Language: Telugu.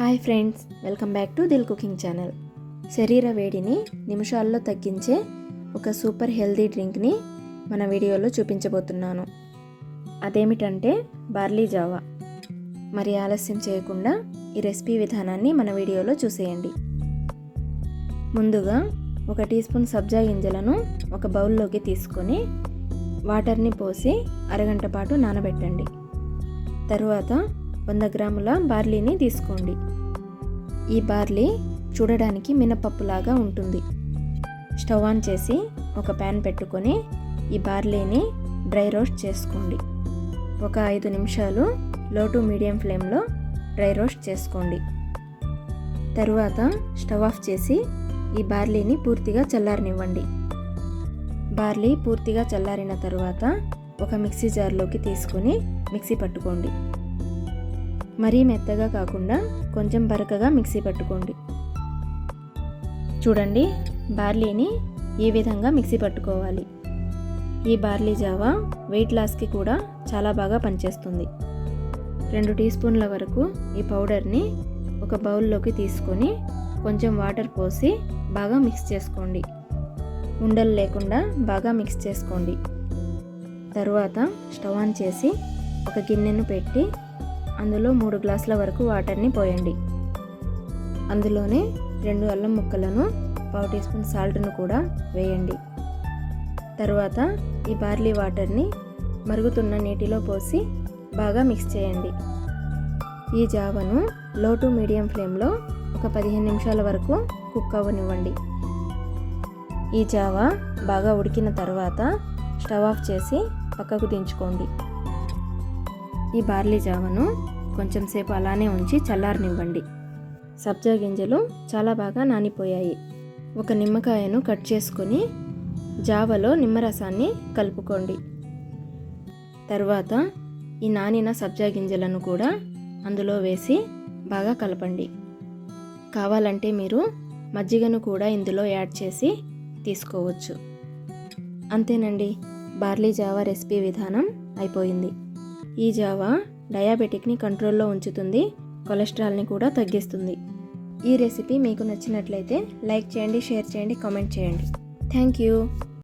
Hi friends welcome back to Dil cooking channel. శరీర వేడిని నిమిషాల్లో తగ్గించే ఒక సూపర్ హెల్దీ డ్రింక్ని మన వీడియోలో చూపించబోతున్నాను. అదేమిటంటే బార్లీ జావా. మరి ఆలస్యం చేయకుండా ఈ రెసిపీ విధానాన్ని మన వీడియోలో చూసేయండి. ముందుగా ఒక టీ స్పూన్ సబ్జా గింజలను ఒక బౌల్లోకి తీసుకొని వాటర్ని పోసి అరగంట పాటు నానబెట్టండి. తరువాత వంద గ్రాముల బార్లీని తీసుకోండి. ఈ బార్లీ చూడడానికి మినపప్పులాగా ఉంటుంది. స్టవ్ ఆన్ చేసి ఒక ప్యాన్ పెట్టుకొని ఈ బార్లీని డ్రై రోస్ట్ చేసుకోండి. ఒక ఐదు నిమిషాలు లో టు మీడియం ఫ్లేమ్లో డ్రై రోస్ట్ చేసుకోండి. తరువాత స్టవ్ ఆఫ్ చేసి ఈ బార్లీని పూర్తిగా చల్లారనివ్వండి. బార్లీ పూర్తిగా చల్లారిన తరువాత ఒక మిక్సీ జార్లోకి తీసుకొని మిక్సీ పట్టుకోండి. మరీ మెత్తగా కాకుండా కొంచెం బరకగా మిక్సీ పట్టుకోండి. చూడండి బార్లీని ఈ విధంగా మిక్సీ పట్టుకోవాలి. ఈ బార్లీ జావా వెయిట్ లాస్కి కూడా చాలా బాగా పనిచేస్తుంది. రెండు టీ స్పూన్ల వరకు ఈ పౌడర్ని ఒక బౌల్లోకి తీసుకొని కొంచెం వాటర్ పోసి బాగా మిక్స్ చేసుకోండి. ఉండలు లేకుండా బాగా మిక్స్ చేసుకోండి. తరువాత స్టవ్ ఆన్ చేసి ఒక గిన్నెను పెట్టి అందులో మూడు గ్లాసుల వరకు వాటర్ని పోయండి. అందులోనే రెండు అల్లం ముక్కలను పావు టీ స్పూన్ సాల్ట్ను కూడా వేయండి. తర్వాత ఈ బార్లీ వాటర్ని మరుగుతున్న నీటిలో పోసి బాగా మిక్స్ చేయండి. ఈ జావను లో టు మీడియం ఫ్లేమ్లో ఒక పదిహేను నిమిషాల వరకు కుక్ అవ్వనివ్వండి. ఈ జావా బాగా ఉడికిన తర్వాత స్టవ్ ఆఫ్ చేసి పక్కకు దించుకోండి. ఈ బార్లీ జావను కొంచెం సేపు అలానే ఉంచి చల్లారనివ్వండి. సబ్జా గింజలు చాలా బాగా నానిపోయాయి. ఒక నిమ్మకాయను కట్ చేసుకొని జావలో నిమ్మరసాన్ని కలుపుకోండి. తర్వాత ఈ నానిన సబ్జా గింజలను కూడా అందులో వేసి బాగా కలపండి. కావాలంటే మీరు మజ్జిగను కూడా ఇందులో యాడ్ చేసి తీసుకోవచ్చు. అంతేనండి బార్లీ జావా రెసిపీ విధానం అయిపోయింది. ఈ జావా డయాబెటిక్ని కంట్రోల్లో ఉంచుతుంది కొలెస్ట్రాల్ని కూడా తగ్గిస్తుంది. ఈ రెసిపీ మీకు నచ్చినట్లయితే లైక్ చేయండి షేర్ చేయండి కామెంట్ చేయండి. Thank you.